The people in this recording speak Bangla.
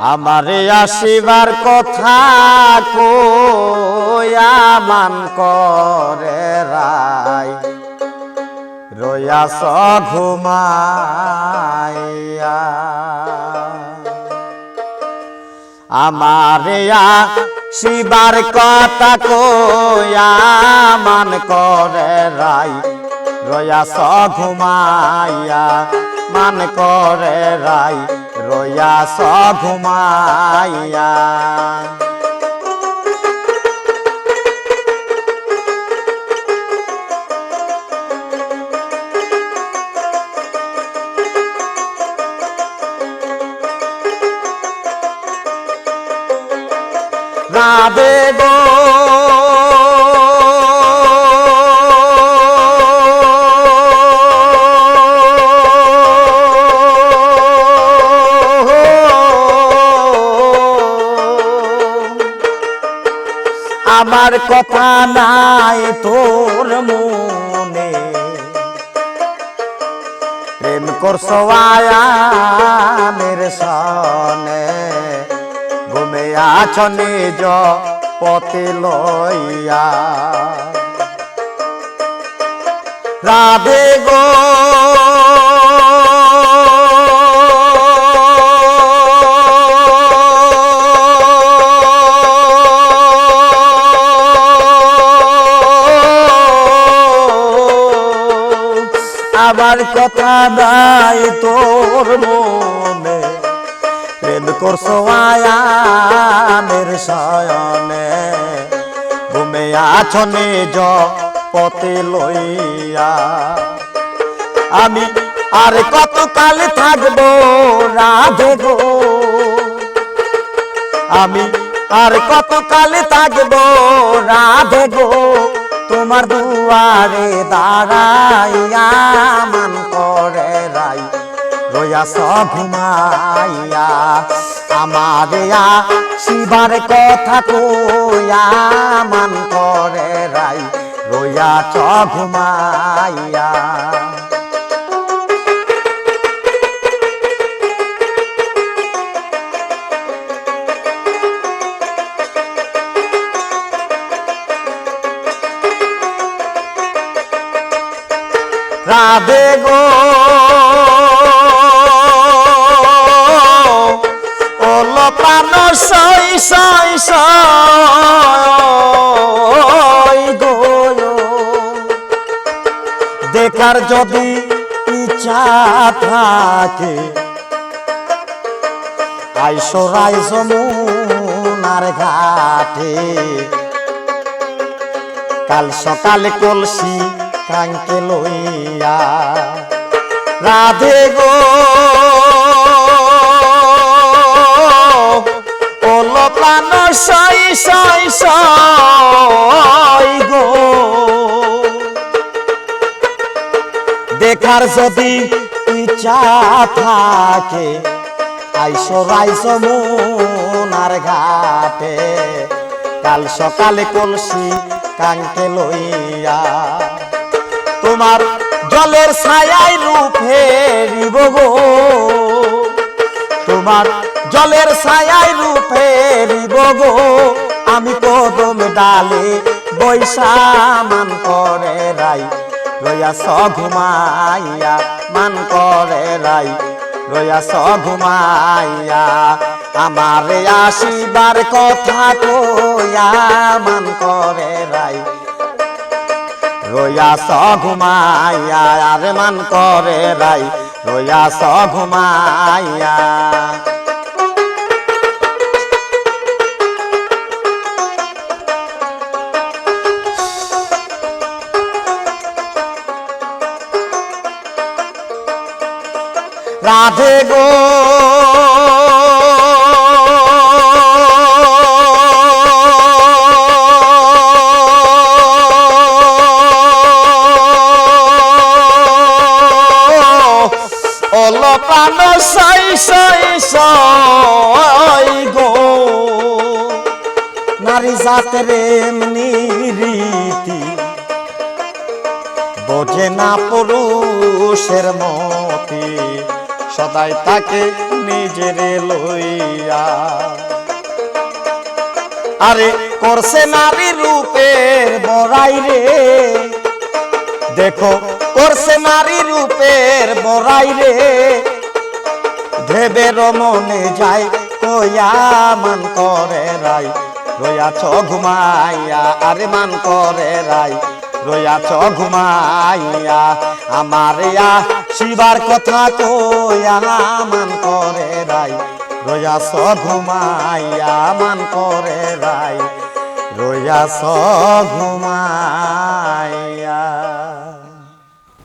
আমারে আসিবার কথা কয়া মান করে রাই। রয়াস ঘুমাইয়া। আমারে শিবার কথা কয়া মান করে রাই। রয়াস ঘুমাইয়া, মান করে রাই রয়াস ঘুমাইয়া। রাধে গো আমার কথা নাই তোর মনে। প্রেম করছ আয়ামের সনে। ঘুমে আছ নিজ পতি লইয়া। রাধে গো। আবার কথা নাই তোর মনে। প্রেম করছ আয়ামের শয়নে। ঘুমে আছ নিজ পতি লইয়া। আমি আর কত কাল থাকব রাধে গো? আমি আর কত কাল থাকব রাধে গো? তোমার দুয়ারে দাঁড়াইয়া মান করে রাই। রয়াস ঘুমাইয়া। মাইয়া আমার শিবার কথা কইয়া মান করে রাই। চ ঘুমাইয়া। রাধে গো। প্রাণ সই সই সই গো। দেখার যদি ইচ্ছা থাকে, আইসো, রাইসো মুনার ঘাটে। কাল সকালে কলসি কাঙ্কে লইয়া। রাধে গো ওলো প্রাণ সই সই সই গো। দেখার যদি ইচ্ছা থাকে, আইসো, রাইসো মুনার ঘাটে। কাল সকালে কলসি কাঙ্কে লইয়া। তোমার জলের ছায়ায় রূপে গো। তোমার জলের ছায়ায় রূপে গো। আমি কদম ডালে বৈশা মান করে রাই রয়া স ঘুমাইয়া, মান করে রাই রয়া স ঘুমাইয়া। আমারে আসিবার কথা কয়া মান করে রাই। রয়া স ঘুমাইয়া আর মান করে রাই রয়া স ঘুমাইয়া। রাধে গো অলপান সাই সাই সাই গো। নারী জাতের এমনি রীতি, বোঝে না পুরুষের মতি, সদাই তাকে নিজেরে লইয়া। আরে করছে নারী রূপের বড়াই রে। দেখো, করছে নারী রূপের বড়াই রে। ভেবে রমনে যায় কয়া মান করে রাই। রয়াছ ঘুমাইয়া, আরে মান করে রাই। রয়াছ ঘুমাইয়া, আমার ইয়া শিবার কথা কয়া মান করে রাই। রয়াছ ঘুমাইয়া, মান করে রাই। রয়াছ ঘুমাইয়া।